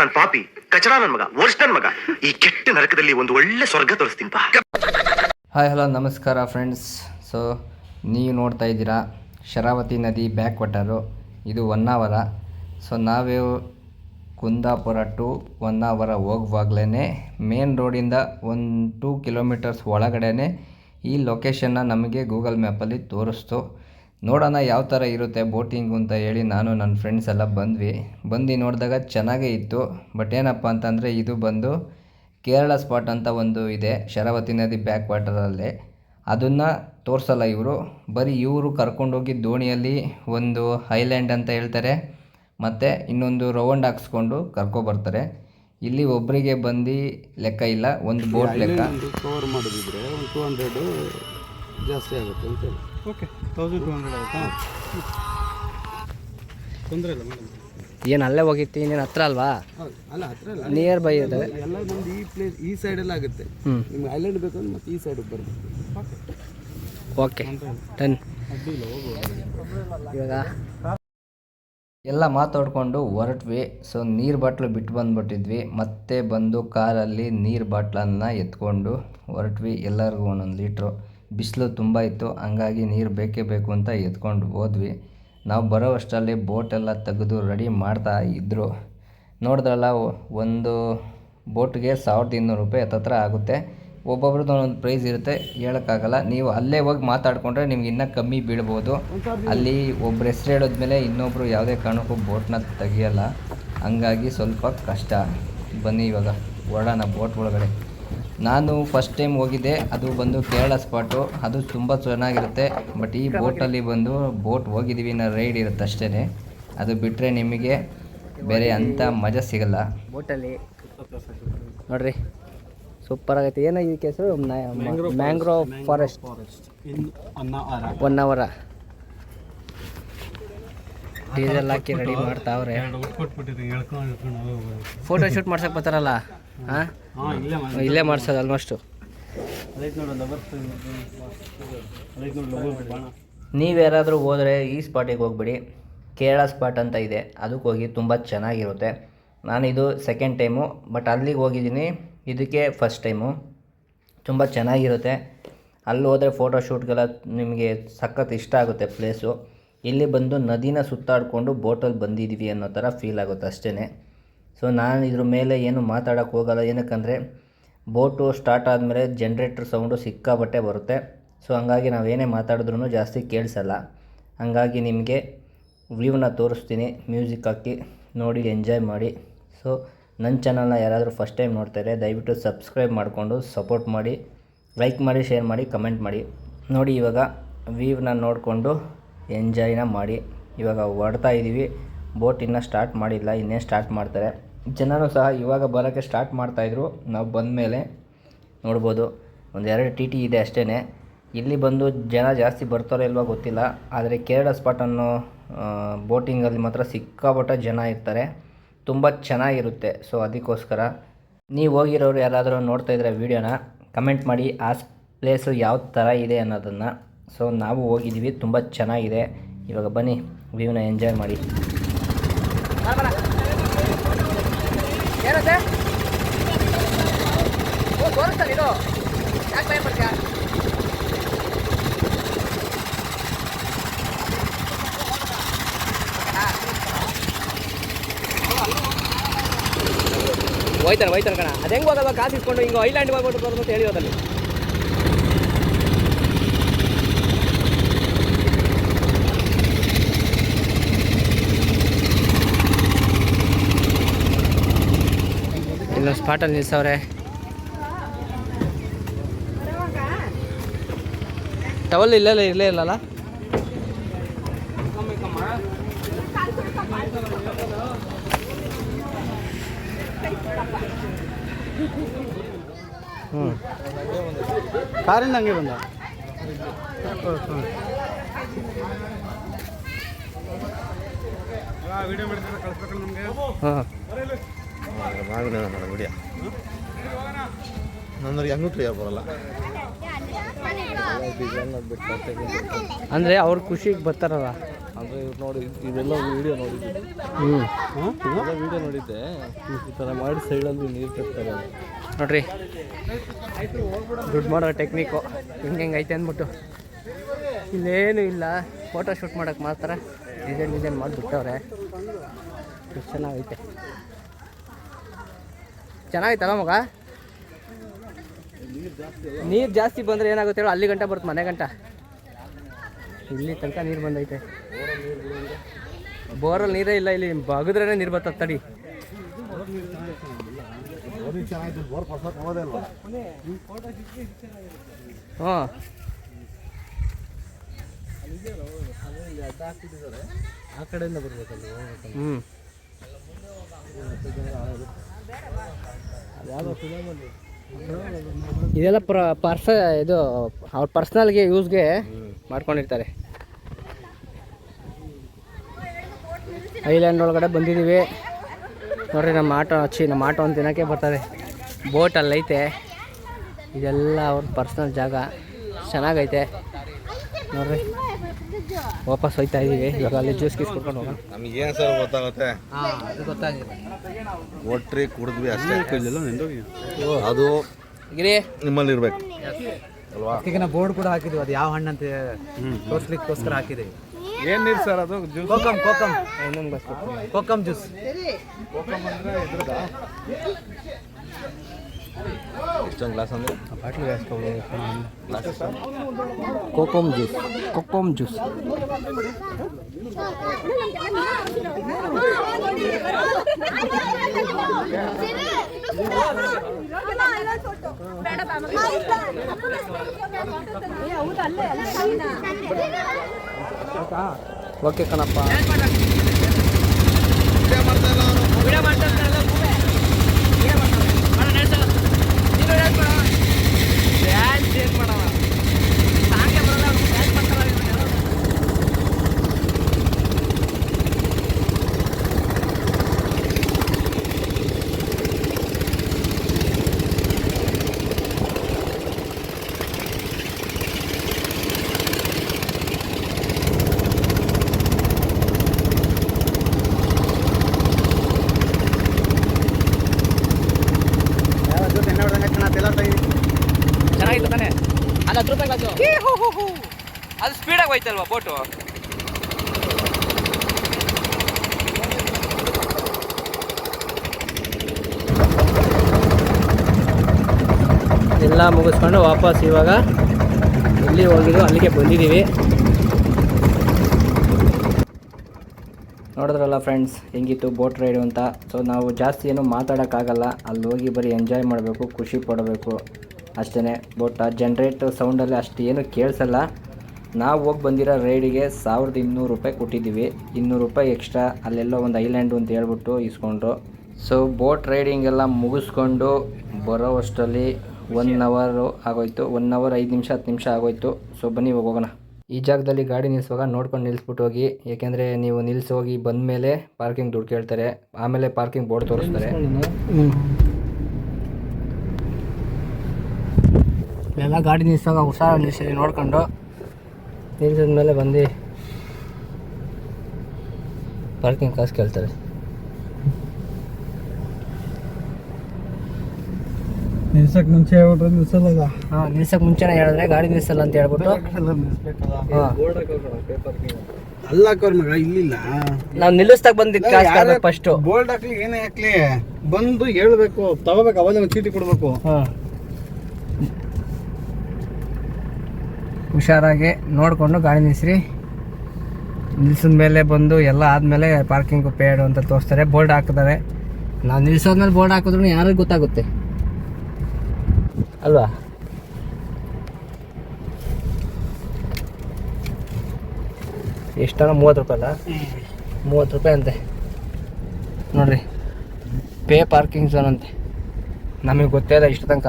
ನಾನು ಪಾಪಿ. ಕಚಡ ನನ್ನ ಮಗ ವರ್ಷ ನನ್ನ ಮಗ. ಈ ಕೆಟ್ಟ ನರಕದಲ್ಲಿ ಒಂದು ಒಳ್ಳೆ ಸ್ವರ್ಗ ತೋರಿಸ್ತೀನಿ ಪಾ. ಹಾಯ್ ಹಲೋ ನಮಸ್ಕಾರ ಫ್ರೆಂಡ್ಸ್ ಸೊ ನೀವು ನೋಡ್ತಾ ಇದ್ದೀರಾ ಶರಾವತಿ ನದಿ ಬ್ಯಾಕ್ ವಾಟರು ಇದು ಹೊನ್ನಾವರ. ಸೊ ನಾವೇ ಕುಂದಾಪುರ ಟು ಹೊನ್ನಾವರ ಹೋಗುವಾಗ್ಲೇ ಮೇನ್ ರೋಡಿಂದ ಒಂದು ಟೂ ಕಿಲೋಮೀಟರ್ಸ್ ಒಳಗಡೆ ಈ ಲೊಕೇಶನ್ನ ನಮಗೆ ಗೂಗಲ್ ಮ್ಯಾಪಲ್ಲಿ ತೋರಿಸ್ತು. ನೋಡೋಣ ಯಾವ ಥರ ಇರುತ್ತೆ ಬೋಟಿಂಗು ಅಂತ ಹೇಳಿ ನಾನು ನನ್ನ ಫ್ರೆಂಡ್ಸ್ ಎಲ್ಲ ಬಂದ್ವಿ. ಬಂದು ನೋಡಿದಾಗ ಚೆನ್ನಾಗೇ ಇತ್ತು. ಬಟ್ ಏನಪ್ಪ ಅಂತಂದರೆ ಇದು ಬಂದು ಕೇರಳ ಸ್ಪಾಟ್ ಅಂತ ಒಂದು ಇದೆ ಶರಾವತಿ ನದಿ ಬ್ಯಾಕ್ ವಾಟರಲ್ಲಿ ಅದನ್ನು ತೋರಿಸಲ್ಲ ಇವರು. ಬರೀ ಇವರು ಕರ್ಕೊಂಡೋಗಿ ದೋಣಿಯಲ್ಲಿ ಒಂದು ಐಲ್ಯಾಂಡ್ ಅಂತ ಹೇಳ್ತಾರೆ. ಮತ್ತು ಇನ್ನೊಂದು ರೌಂಡ್ ಹಾಕ್ಸ್ಕೊಂಡು ಕರ್ಕೊಬರ್ತಾರೆ ಇಲ್ಲಿ ಒಬ್ಬರಿಗೆ ಬಂದು ಲೆಕ್ಕ ಇಲ್ಲ ಒಂದು ಬೋಟ್ ಲೆಕ್ಕ. ಕವರ್ ಮಾಡಿದ್ರೆ ಒಂದು ಟೂ ಹಂಡ್ರೆಡು ಜಾಸ್ತಿ ಆಗುತ್ತೆ ಅಂತ ಹೇಳಿ ಓಕೆ ತೌಸಂಡ್ ಟು ಹಂಡ್ರೆಡ್ ಆಗುತ್ತಾ ತೊಂದರೆ ಇಲ್ಲ ಮೇಡಮ್. ಏನು ಅಲ್ಲೇ ಹೋಗಿತ್ತು ಇನ್ನೇನು ಹತ್ರ ಅಲ್ವಾ? ಅಲ್ಲ ಹತ್ರ ಇಲ್ಲ. ನಿಯರ್ ಬೈ ಇದೆ. ಎಲ್ಲ ನಮ್ದು ಈ ಪ್ಲೇಸ್ ಈ ಸೈಡೆಲ್ಲ ಆಗುತ್ತೆ. ನಿಮ್ಗೆ ಐಲ್ಯಾಂಡ್ ಬೇಕಂದ್ರೆ ಮತ್ತೆ ಈ ಸೈಡಿಗೆ ಬರಬೇಕು ಓಕೆ ಡನ್ ಇವಾಗ ಎಲ್ಲ ಮಾತಾಡ್ಕೊಂಡು ಹೊರಟ್ವಿ. ಸೊ ನೀರು ಬಾಟ್ಲು ಬಿಟ್ಟು ಬಂದ್ಬಿಟ್ಟಿದ್ವಿ. ಮತ್ತೆ ಬಂದು ಕಾರಲ್ಲಿ ನೀರು ಬಾಟ್ಲನ್ನು ಎತ್ಕೊಂಡು ಹೊರಟ್ವಿ. ಎಲ್ಲರಿಗೂ ಒಂದೊಂದು ಲೀಟ್ರು ಬಿಸಿಲು ತುಂಬ ಇತ್ತು, ಹಂಗಾಗಿ ನೀರು ಬೇಕೇ ಬೇಕು ಅಂತ ಎತ್ಕೊಂಡು ಹೋದ್ವಿ. ನಾವು ಬರೋ ಅಷ್ಟರಲ್ಲಿ ಬೋಟೆಲ್ಲ ತೆಗೆದು ರೆಡಿ ಮಾಡ್ತಾ ಇದ್ದರು ನೋಡಿದ್ರಲ್ಲ, ಒಂದು ಬೋಟ್ಗೆ ಸಾವಿರದ ಇನ್ನೂರು ರೂಪಾಯಿ ಹತ್ತತ್ರ ಆಗುತ್ತೆ. ಒಬ್ಬೊಬ್ರದ್ದು ಒಂದೊಂದು ಪ್ರೈಸ್ ಇರುತ್ತೆ. ಹೇಳೋಕ್ಕಾಗಲ್ಲ, ನೀವು ಅಲ್ಲೇ ಹೋಗಿ ಮಾತಾಡಿಕೊಂಡ್ರೆ ನಿಮ್ಗೆ ಇನ್ನೂ ಕಮ್ಮಿ ಬೀಳ್ಬೋದು. ಅಲ್ಲಿ ಒಬ್ರು ಹೆಸ್ರು ಹೇಳಿದ್ಮೇಲೆ ಇನ್ನೊಬ್ಬರು ಯಾವುದೇ ಕಾರಣಕ್ಕೂ ಬೋಟ್ನ ತೆಗಿಯೋಲ್ಲ. ಹಂಗಾಗಿ ಸ್ವಲ್ಪ ಕಷ್ಟ. ಬನ್ನಿ ಇವಾಗ, ಹೊರಡೋಣ ಬೋಟ್ ಒಳಗಡೆ. ನಾನು ಫಸ್ಟ್ ಟೈಮ್ ಹೋಗಿದ್ದೆ ಅದು ಬಂದು ಕೇರಳ ಸ್ಪಾಟು ಅದು ತುಂಬ ಚೆನ್ನಾಗಿರುತ್ತೆ ಬಟ್ ಈ ಬೋಟಲ್ಲಿ ಬಂದು ಬೋಟ್ ಹೋಗಿದ್ದೀವಿ ಅನ್ನೋ ರೈಡ್ ಇರುತ್ತೆ ಅಷ್ಟೇ ಅದು ಬಿಟ್ಟರೆ ನಿಮಗೆ ಬೇರೆ ಅಂಥ ಮಜಾ ಸಿಗಲ್ಲ. ಬೋಟಲ್ಲಿ ನೋಡ್ರಿ ಸೂಪರ್ ಆಗೈತೆ. ಏನೋ ಈ ಹೆಸರು ಮ್ಯಾಂಗ್ರೋವ್ ಫಾರೆಸ್ಟ್ ಒನ್ ಅವರ ಡೀಸೆಲ್ ಹಾಕಿ ರೆಡಿ ಮಾಡ್ತಾವ್ರೆ. ಫೋಟೋ ಶೂಟ್ ಮಾಡ್ಸಕ್ ಬರ್ತಾರಲ್ಲ? ಹಾಂ ಇಲ್ಲೇ ಮಾಡಿ ಇಲ್ಲೇ ಮಾಡ್ಸೋದು ಆಲ್ಮೋಸ್ಟು ನೀವೇನಾದರೂ ಹೋದರೆ ಈ ಸ್ಪಾಟಿಗೆ ಹೋಗ್ಬಿಡಿ. ಕೇರಳ ಸ್ಪಾಟ್ ಅಂತ ಇದೆ ಅದಕ್ಕೆ ಹೋಗಿ ತುಂಬ ಚೆನ್ನಾಗಿರುತ್ತೆ. ನಾನು ಇದು ಸೆಕೆಂಡ್ ಟೈಮು ಬಟ್ ಅಲ್ಲಿಗೆ ಹೋಗಿದ್ದೀನಿ ಇದಕ್ಕೆ ಫಸ್ಟ್ ಟೈಮು ತುಂಬ ಚೆನ್ನಾಗಿರುತ್ತೆ. ಅಲ್ಲಿ ಹೋದರೆ ಫೋಟೋ ಶೂಟ್ಗೆಲ್ಲ ನಿಮಗೆ ಸಖತ್ ಇಷ್ಟ ಆಗುತ್ತೆ ಪ್ಲೇಸು ಇಲ್ಲಿ ಬಂದು ನದಿನ ಸುತ್ತಾಡಿಕೊಂಡು ಬೋಟಲ್ಲಿ ಬಂದಿದ್ದೀವಿ ಅನ್ನೋ ಥರ ಫೀಲ್ ಆಗುತ್ತೆ ಅಷ್ಟೇ ಸೊ ನಾನು ಇದ್ರ ಮೇಲೆ ಏನು ಮಾತಾಡೋಕ್ಕೆ ಹೋಗಲ್ಲ. ಏನಕ್ಕಂದರೆ ಬೋಟು ಸ್ಟಾರ್ಟ್ ಆದಮೇಲೆ ಜನ್ರೇಟ್ರ್ ಸೌಂಡು ಸಿಕ್ಕಾಬಟ್ಟೆ ಬರುತ್ತೆ. ಸೊ ಹಂಗಾಗಿ ನಾವೇನೇ ಮಾತಾಡಿದ್ರೂ ಜಾಸ್ತಿ ಕೇಳಿಸಲ್ಲ. ಹಂಗಾಗಿ ನಿಮಗೆ ವ್ಯೂವ್ನ ತೋರಿಸ್ತೀನಿ. ಮ್ಯೂಸಿಕ್ ಹಾಕಿ, ನೋಡಿ, ಎಂಜಾಯ್ ಮಾಡಿ. ಸೊ ನನ್ನ ಚಾನಲ್ನ ಯಾರಾದರೂ ಫಸ್ಟ್ ಟೈಮ್ ನೋಡ್ತಾರೆ ದಯವಿಟ್ಟು ಸಬ್ಸ್ಕ್ರೈಬ್ ಮಾಡಿಕೊಂಡು ಸಪೋರ್ಟ್ ಮಾಡಿ. ಲೈಕ್ ಮಾಡಿ ಶೇರ್ ಮಾಡಿ ಕಮೆಂಟ್ ಮಾಡಿ. ನೋಡಿ ಇವಾಗ ವ್ಯೂವನ್ನ ನೋಡಿಕೊಂಡು ಎಂಜಾಯ್ನ ಮಾಡಿ. ಇವಾಗ ಹೊಡ್ತಾ ಇದ್ದೀವಿ ಬೋಟ್ ಇನ್ನೂ ಸ್ಟಾರ್ಟ್ ಮಾಡಿಲ್ಲ ಇನ್ನೇನು ಸ್ಟಾರ್ಟ್ ಮಾಡ್ತಾರೆ. ಜನರು ಸಹ ಇವಾಗ ಬರೋಕ್ಕೆ ಸ್ಟಾರ್ಟ್ ಮಾಡ್ತಾಯಿದ್ರು ನಾವು ಬಂದ ಮೇಲೆ ನೋಡ್ಬೋದು. ಒಂದು ಎರಡು ಟಿ ಟಿ ಇದೆ ಅಷ್ಟೇ ಇಲ್ಲಿ ಬಂದು ಜನ ಜಾಸ್ತಿ ಬರ್ತಾರೋ ಇಲ್ವೋ ಗೊತ್ತಿಲ್ಲ. ಆದರೆ ಕೇರಳ ಸ್ಪಾಟ್ ಅನ್ನೋ ಬೋಟಿಂಗಲ್ಲಿ ಮಾತ್ರ ಸಿಕ್ಕಾಪಟ್ಟೆ ಜನ ಇರ್ತಾರೆ. ತುಂಬ ಚೆನ್ನಾಗಿರುತ್ತೆ. ಸೊ ಅದಕ್ಕೋಸ್ಕರ ನೀವು ಹೋಗಿರೋರು ಯಾರಾದರೂ ನೋಡ್ತಾ ಇದ್ರೆ ವೀಡಿಯೋನ ಕಮೆಂಟ್ ಮಾಡಿ. ಆ ಪ್ಲೇಸು ಯಾವ ಥರ ಇದೆ ಅನ್ನೋದನ್ನು ಸೊ ನಾವು ಹೋಗಿದ್ದೀವಿ. ತುಂಬ ಚೆನ್ನಾಗಿದೆ. ಇವಾಗ ಬನ್ನಿ, ವ್ಯೂನ ಎಂಜಾಯ್ ಮಾಡಿ. ಹೋಯ್ತಾನೆ ಹೋಯ್ತಾನೆ ಕಣ. ಅದು ಹೆಂಗೆ ಹೋಗಲ್ವ ಕಾಸು ಇಟ್ಕೊಂಡು ಹಿಂಗೆ ಐಲ್ಯಾಂಡ್ ಹೋಗ್ಬಿಟ್ಟು ಬರೋದು ಅಂತ ಹೇಳಿರೋದಲ್ಲಿ ಇಲ್ಲೊಂದು ಸ್ಪಾಟಲ್ಲಿ ನಿಲ್ಸವ್ರೆ. ಟವಲ್ ಇಲ್ಲಲ್ಲ ಇರಲೇ ಇಲ್ಲಲ್ಲ? ಹ್ಞೂ ಕಾರಿಂದ ಹಂಗೆ ಬಂದ? ವಿಡಿಯೋ ಮಾಡಿದ್ರೆ ಮೇಡಮ್ ವಿಡಿಯೋ ನನ್ನವ್ರಿಗೆ ಹೆಂಗೂ ಯಾರು ಬರಲ್ಲ. ಅಂದರೆ ಅವ್ರ ಖುಷಿಗೆ ಬರ್ತಾರಲ್ಲ. ಅದು ನೋಡಿ ಇದೆಲ್ಲ ವಿಡಿಯೋ ನೋಡಿದ್ದೆ ಹ್ಞೂ ಇದೆಲ್ಲ ವಿಡಿಯೋ ನೋಡಿದ್ದೆ. ಈ ಥರ ಮಾಡಿ ಸೈಡಲ್ಲಿ ನೀರು ಕಟ್ತಾರೆ. ನೋಡ್ರಿ. ದುಡ್ಡು ಮಾಡೋ ಟೆಕ್ನಿಕ್ಕು ಹಿಂಗೆ ಹೆಂಗೆ ಐತೆ ಅಂದ್ಬಿಟ್ಟು. ಇಲ್ಲೇನು ಇಲ್ಲ. ಫೋಟೋ ಶೂಟ್ ಮಾಡೋಕೆ ಮಾತ್ರ. ಡಿಸೈನ್ ಡಿಸೈನ್ ಮಾಡಿಬಿಟ್ಟವ್ರೆ. ಎಷ್ಟು ಚೆನ್ನಾಗೈತೆ. ಚೆನ್ನಾಗೈತಲ್ಲ ಮಗ? ನೀರು ಜಾಸ್ತಿ ಬಂದರೆ ಏನಾಗುತ್ತೆ ಹೇಳು? ಅಲ್ಲಿ ಗಂಟ ಬರುತ್ತೆ, ಮನೆ ಗಂಟ. ಇಲ್ಲಿ ತನಕ ನೀರು ಬಂದೈತೆ. ಬೋರಲ್ಲಿ ನೀರೇ ಇಲ್ಲ, ಇಲ್ಲಿ ಬಗದ್ರೇ ನೀರು ಬರ್ತದೆ, ತಡಿ. ಹ್ಞೂ ಆ ಕಡೆಯಿಂದ ಬರ್ಬೇಕಲ್ಲ ಹ್ಞೂ ಇದೆಲ್ಲ ಪ್ರ ಪರ್ಸ ಇದು ಅವ್ರ ಪರ್ಸ್ನಲ್ಗೆ ಯೂಸ್ಗೆ ಮಾಡ್ಕೊಂಡಿರ್ತಾರೆ. ಐಲ್ಯಾಂಡ್ ಒಳಗಡೆ ಬಂದಿದ್ದೀವಿ. ನೋಡ್ರಿ ನಮ್ಮ ಆಟೋ ಹಚ್ಚಿ ನಮ್ಮ ಆಟೋ ಒಂದು ದಿನಕ್ಕೆ ಬರ್ತಾರೆ ಬೋಟ್ ಅಲ್ಲೈತೆ ಇದೆಲ್ಲ ಅವ್ರ ಪರ್ಸ್ನಲ್ ಜಾಗ. ಚೆನ್ನಾಗೈತೆ. ನೋಡ್ರಿ. ವಾಪಸ್ ಹೋಯ್ತಾ ಇದೀವಿ. ಇವಾಗ ಅಲ್ಲಿ ಜ್ಯೂಸ್ ಗೀಸ್ ಕೊಡ್ಕೊಂಡು ಹೋಗೋಣ. ನಮಗೇನು ಸರ್ ಗೊತ್ತಾಗುತ್ತೆ? ಹಾಂ ಅದು ಗೊತ್ತಾಗಿದೆ. ಒಟ್ರಿ ಕುಡಿದ್ವಿ ಅಷ್ಟೇ. ಅದು ಗಿರಿ. ನಿಮ್ಮಲ್ಲಿ ಇರ್ಬೇಕು. ಅಲ್ವಾ? ಈಗ ನಾವು ಬೋರ್ಡ್ ಕೂಡ ಹಾಕಿದ್ವಿ. ಅದು ಯಾವ ಹಣ್ಣು ಅಂತ ತೋರಿಸ್ಲಿಕ್ಕೋಸ್ಕರ ಹಾಕಿದ್ದೀವಿ ಏನು ನೀರು ಸರ್ ಅದು? ಕೋಕಮ್ ಕೋಕಮ್ ಇನ್ನೊಂದು ಜ್ಯೂಸ್ ಕೋಕಮ್ ಜ್ಯೂಸ್ ಎಷ್ಟೊಂದು ಗ್ಲಾಸ್ ಅಂದ್ರೆ bottle glass kokum juice kokum juice okay ಕಣಪ್ಪ ಚೆನ್ನಾಗಿತ್ತು ತಾನೆ ಅದು ಹತ್ತು ರೂಪಾಯಿ ಅದು ಅದು ಸ್ಪೀಡಾಗಿ ಹೋಯ್ತಲ್ವಾ ಬೋಟು ಎಲ್ಲ ಮುಗಿಸ್ಕೊಂಡು ವಾಪಸ್ ಇವಾಗ ಎಲ್ಲಿ ಹೋಗಿದ್ದು ಅಲ್ಲಿಗೆ ಬಂದಿದ್ದೀವಿ. ನೋಡಿದ್ರಲ್ಲ ಫ್ರೆಂಡ್ಸ್ ಹೆಂಗಿತ್ತು ಬೋಟ್ ರೈಡು ಅಂತ? ಸೊ ನಾವು ಜಾಸ್ತಿ ಏನು ಮಾತಾಡೋಕ್ಕಾಗಲ್ಲ. ಅಲ್ಲಿ ಹೋಗಿ ಬರೀ ಎಂಜಾಯ್ ಮಾಡಬೇಕು ಖುಷಿ ಪಡಬೇಕು. ಅಷ್ಟೇ ಬಟ್ ಆ ಜನ್ರೇಟ್ ಸೌಂಡಲ್ಲಿ ಅಷ್ಟು ಏನು ಕೇಳಿಸಲ್ಲ. ನಾವು ಹೋಗಿ ಬಂದಿರೋ ರೈಡಿಗೆ ಸಾವಿರದ ಇನ್ನೂರು ರೂಪಾಯಿ ಕೊಟ್ಟಿದ್ದೀವಿ. ಇನ್ನೂರು ರೂಪಾಯಿ ಎಕ್ಸ್ಟ್ರಾ ಅಲ್ಲೆಲ್ಲೋ ಒಂದು ಐಲ್ಯಾಂಡು ಅಂತ ಹೇಳ್ಬಿಟ್ಟು ಇಸ್ಕೊಂಡ್ರು. ಸೊ ಬೋಟ್ ರೈಡಿಂಗ್ ಎಲ್ಲ ಮುಗಿಸ್ಕೊಂಡು ಬರೋ ಅಷ್ಟರಲ್ಲಿ ಒನ್ ಅವರು ಆಗೋಯ್ತು. ಒನ್ ಅವರ್ ಐದು ನಿಮಿಷ, ಹತ್ತು ನಿಮಿಷ ಆಗೋಯ್ತು. ಸೊ ಬನ್ನಿ ಇವಾಗ ಹೋಗೋಣ. ಈ ಜಾಗದಲ್ಲಿ ಗಾಡಿ ನಿಲ್ಲಿಸುವಾಗ ನೋಡ್ಕೊಂಡು ನಿಲ್ಲಿಸ್ಬಿಟ್ಟು ಹೋಗಿ. ಏಕೆಂದರೆ ನೀವು ನಿಲ್ಲಿಸೋಗಿ ಬಂದ ಮೇಲೆ ಪಾರ್ಕಿಂಗ್ ದುಡ್ಡು ಕೇಳ್ತಾರೆ. ಆಮೇಲೆ ಪಾರ್ಕಿಂಗ್ ಬೋರ್ಡ್ ತೋರಿಸ್ತಾರೆ. ಎಲ್ಲ ಗಾಡಿ ನಿಲ್ಲಿಸುವಾಗ ಹುಷಾರ ನಿಲ್ಸಿ ನೋಡ್ಕೊಂಡು ನಿಲ್ಸಿದ ಮೇಲೆ ಬಂದು ಪಾರ್ಕಿಂಗ್ ಕಾಸು ಕೇಳ್ತಾರೆ. ನಿಲ್ಸಕ್ಕೆ ಮುಂಚೆ ಹೇಳ್ಬಿಟ್ರೆ ನಿಲ್ಸಲ್ಲ ಹಾಂ ನಿಲ್ಸಕ್ಕೆ ಮುಂಚೆನೇ ಹೇಳಿದ್ರೆ ಗಾಡಿ ನಿಲ್ಸಲ್ಲ ಅಂತ ಹೇಳ್ಬಿಟ್ಟು. ಅಲ್ಲ ಅಲ್ಲ ಮಗ ಇಲ್ಲಿಲ್ಲ. ನಾವು ನಿಲ್ಲಿಸ್ದಾಗ ಬಂದಿ ಕಾಸು ಬೋರ್ಡ್ ಫಸ್ಟು ಬೋಲ್ಡ್ ಹಾಕ್ಲಿ ಏನೇ ಹಾಕ್ಲಿ ಬಂದು ಹೇಳ್ಬೇಕು ತಗೋಬೇಕು ಅವಾಗ ಒಂದು ಚೀಟಿ ಕೊಡ್ಬೇಕು. ಹಾಂ. ಹುಷಾರಾಗಿ ನೋಡಿಕೊಂಡು ಗಾಡಿ ನಿಲ್ಲಿಸ್ರಿ ನಿಲ್ಸಿದ ಮೇಲೆ ಬಂದು ಎಲ್ಲ ಆದಮೇಲೆ ಪಾರ್ಕಿಂಗು ಪೇಡು ಅಂತ ತೋರಿಸ್ತಾರೆ. ಬೋರ್ಡ್ ಹಾಕಿದ್ದಾರೆ. ನಾವು ನಿಲ್ಸೋದ್ಮೇಲೆ ಬೋರ್ಡ್ ಹಾಕಿದ್ರು ಯಾರಿಗೂ ಗೊತ್ತಾಗುತ್ತೆ. ಅಲ್ವಾ? ಎಷ್ಟನ? ಮೂವತ್ತು ರೂಪಾಯಿ ಅಲ್ಲ? ಮೂವತ್ತು ರೂಪಾಯಿ ಅಂತೆ. ನೋಡ್ರಿ. ಪೇ ಪಾರ್ಕಿಂಗ್ ಝೋನ್ ಅಂತೆ. ನಮಗೆ ಗೊತ್ತೇ ಇಲ್ಲ ಇಷ್ಟು ತನಕ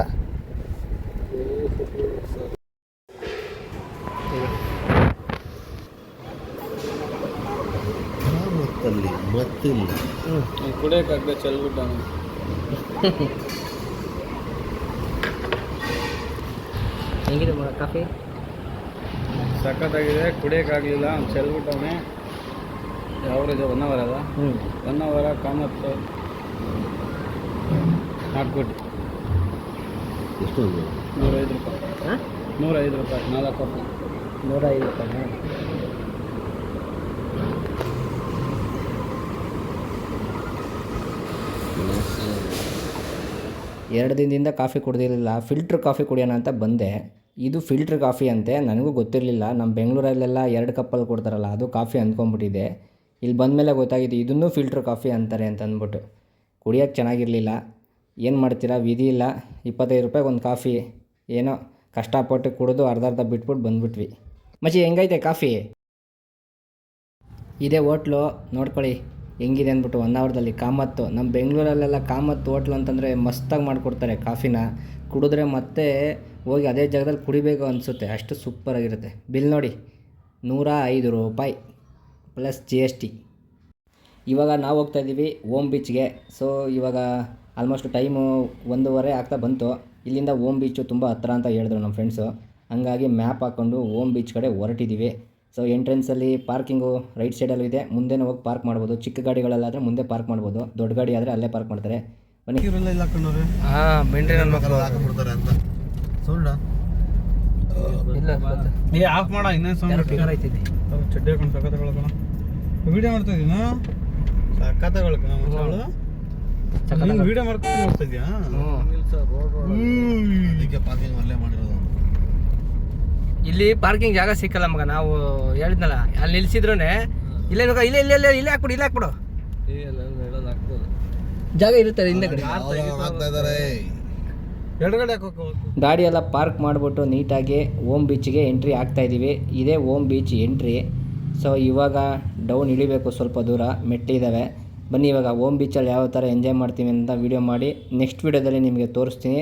ಮತ್ತಿಲ್ಲ ಕುಡಿಯೋಕ್ಕಾಗದೆ ಚೆಲ್ಬಿಟ್ಟ ಹೆಂಗಿದೆ ಮಗ ಕಾಫಿ? ಸಖತ್ತಾಗಿದೆ ಕುಡಿಯೋಕ್ಕಾಗಲಿಲ್ಲ ಚೆಲ್ಬಿಟ್ಟವನೆ. ಯಾವ್ರಿದೆ ಒನ್ ಅವರ್ ಅದ ಹ್ಞೂ ಒನ್ ಅವರ ಕಾಮತ್ತು ಹಾಕ್ಬಿಟ್ಟು ಎಷ್ಟು ಒಂದು ನೂರೈದು ರೂಪಾಯಿ. ಹಾಂ? ನೂರೈದು ರೂಪಾಯಿ ನಾಲ್ಕು ರೂಪಾಯಿ ನೂರೈದು ರೂಪಾಯಿ ಎರಡು ದಿನದಿಂದ ಕಾಫಿ ಕುಡ್ದಿರಲಿಲ್ಲ ಫಿಲ್ಟ್ರ್ ಕಾಫಿ ಕುಡಿಯೋಣ ಅಂತ ಬಂದೆ. ಇದು ಫಿಲ್ಟ್ರ್ ಕಾಫಿ ಅಂತೆ, ನನಗೂ ಗೊತ್ತಿರಲಿಲ್ಲ. ನಮ್ಮ ಬೆಂಗಳೂರಲ್ಲೆಲ್ಲ ಎರಡು ಕಪ್ಪಲ್ಲಿ ಕೊಡ್ತಾರಲ್ಲ, ಅದು ಕಾಫಿ ಅಂದ್ಕೊಂಬಿಟ್ಟಿದೆ ಇಲ್ಲಿ ಬಂದಮೇಲೆ ಗೊತ್ತಾಗಿದೆ ಇದನ್ನೂ ಫಿಲ್ಟ್ರ್ ಕಾಫಿ ಅಂತಾರೆ ಅಂತ ಅಂದ್ಬಿಟ್ಟು. ಕುಡಿಯೋಕ್ಕೆ ಚೆನ್ನಾಗಿರಲಿಲ್ಲ. ಏನು ಮಾಡ್ತೀರಾ, ವಿಧಿ ಇಲ್ಲ. ಇಪ್ಪತ್ತೈದು ರೂಪಾಯಿಗೆ ಒಂದು ಕಾಫಿ. ಏನೋ ಕಷ್ಟಪಟ್ಟು ಕುಡಿದು ಅರ್ಧ ಅರ್ಧ ಬಿಟ್ಬಿಟ್ಟು ಬಂದ್ಬಿಟ್ವಿ. ಮಚ್ಚಿ ಹೆಂಗೈತೆ ಕಾಫಿ? ಇದೇ ಹೋಟ್ಲು, ನೋಡ್ಕೊಳ್ಳಿ. ಹೆಂಗಿದೆ ಅಂದ್ಬಿಟ್ಟು ಒನ್ ಅವರ್ದಲ್ಲಿ ಕಾಮತ್ತು. ನಮ್ಮ ಬೆಂಗಳೂರಲ್ಲೆಲ್ಲ ಕಾಮತ್ತು ಹೋಟ್ಲು ಅಂತಂದರೆ ಮಸ್ತಾಗಿ ಮಾಡಿಕೊಡ್ತಾರೆ ಕಾಫಿನ. ಕುಡಿದ್ರೆ ಮತ್ತೆ ಹೋಗಿ ಅದೇ ಜಾಗದಲ್ಲಿ ಕುಡಿಬೇಕು ಅನಿಸುತ್ತೆ. ಅಷ್ಟು ಸೂಪರಾಗಿರುತ್ತೆ ಬಿಲ್ ನೋಡಿ. ನೂರ ಐದು ರೂಪಾಯಿ ಪ್ಲಸ್ ಜಿ ಎಸ್ ಟಿ ಇವಾಗ ನಾವು ಹೋಗ್ತಾ ಇದ್ದೀವಿ ಓಮ್ ಬೀಚ್ಗೆ ಸೊ ಇವಾಗ ಆಲ್ಮೋಸ್ಟ್ ಟೈಮು ಒಂದೂವರೆ ಆಗ್ತಾ ಬಂತು. ಇಲ್ಲಿಂದ ಓಮ್ ಬೀಚು ತುಂಬ ಹತ್ತಿರ ಅಂತ ಹೇಳಿದ್ರು ನಮ್ಮ ಫ್ರೆಂಡ್ಸು ಹಂಗಾಗಿ ಮ್ಯಾಪ್ ಹಾಕ್ಕೊಂಡು ಓಮ್ ಬೀಚ್ ಕಡೆ ಹೊರಟಿದ್ದೀವಿ ಸೊ ಎಂಟ್ರೆನ್ಸಲ್ಲಿ ಪಾರ್ಕಿಂಗು ರೈಟ್ ಸೈಡಲ್ಲೂ ಇದೆ. ಮುಂದೆನೂ ಹೋಗಿ ಪಾರ್ಕ್ ಮಾಡ್ಬೋದು. ಚಿಕ್ಕ ಗಾಡಿಗಳಲ್ಲಾದರೆ ಮುಂದೆ ಪಾರ್ಕ್ ಮಾಡ್ಬೋದು. ದೊಡ್ಡ ಗಾಡಿ ಆದರೆ ಅಲ್ಲೇ ಪಾರ್ಕ್ ಮಾಡ್ತಾರೆ. ಬನ್ನಿ. ಹಾಂ ಬೆಂಡ್ರಿ ನನ್ನ ಮಕ್ಕಳು ಅಂತ. ಸುಳ್ಳ ಇಲ್ಲ ಏ ಆಫ್ ಮಾಡ ಇನ್ನೇನು ಸೌಂಡ್ ಐತಿದೆ ಚಡ್ಡಿ ಹಾಕೊಂಡು ಸಕ್ಕ ತಗೊಳಕಣ ವಿಡಿಯೋ ಮಾಡ್ತಾ ಇದೀನ? ಸಕ್ಕ ತಗೊಳಕಣ ನೀನು ವಿಡಿಯೋ ಮಾಡ್ಕೊಂಡು ನೋಡ್ತಾ ಇದೀಯಾ? ಅದಕ್ಕೆ ಪಾರ್ಕಿಂಗ್ ಅಲ್ಲೇ ಮಾಡಿರೋದು. ಇಲ್ಲಿ ಪಾರ್ಕಿಂಗ್ ಜಾಗ ಸಿಕ್ಕಲ್ಲ ಮಗ ನಾವು ಹೇಳಿದ್ನಲ್ಲ ಅಲ್ಲಿ ನಿಲ್ಸಿದ್ರು ಇಲ್ಲೇ ನೋಡ ಇಲ್ಲೇ ಇಲ್ಲೇ ಇಲ್ಲೇ ಇಲ್ಲೇ ಹಾಕ್ಬಿಡು ಇಲ್ಲೇ ಹಾಕ್ಬಿಡು. ಜಾಗ ಇರುತ್ತೆ ಹಿಂದೆ ಕಡೆ. ಗಾಡಿ ಎಲ್ಲ ಪಾರ್ಕ್ ಮಾಡಿಬಿಟ್ಟು ನೀಟಾಗಿ ಓಮ್ ಬೀಚ್ಗೆ ಎಂಟ್ರಿ ಆಗ್ತಾ ಇದ್ದೀವಿ ಇದೇ ಓಮ್ ಬೀಚ್ ಎಂಟ್ರಿ ಸೊ ಇವಾಗ ಡೌನ್ ಇಳಿಬೇಕು ಸ್ವಲ್ಪ ದೂರ ಮೆಟ್ಟಿದ್ದಾವೆ ಬನ್ನಿ ಇವಾಗ ಓಮ್ ಬೀಚಲ್ಲಿ ಯಾವ ಥರ ಎಂಜಾಯ್ ಮಾಡ್ತೀವಿ ಅಂತ ವೀಡಿಯೋ ಮಾಡಿ ನೆಕ್ಸ್ಟ್ ವೀಡಿಯೋದಲ್ಲಿ ನಿಮಗೆ ತೋರಿಸ್ತೀನಿ.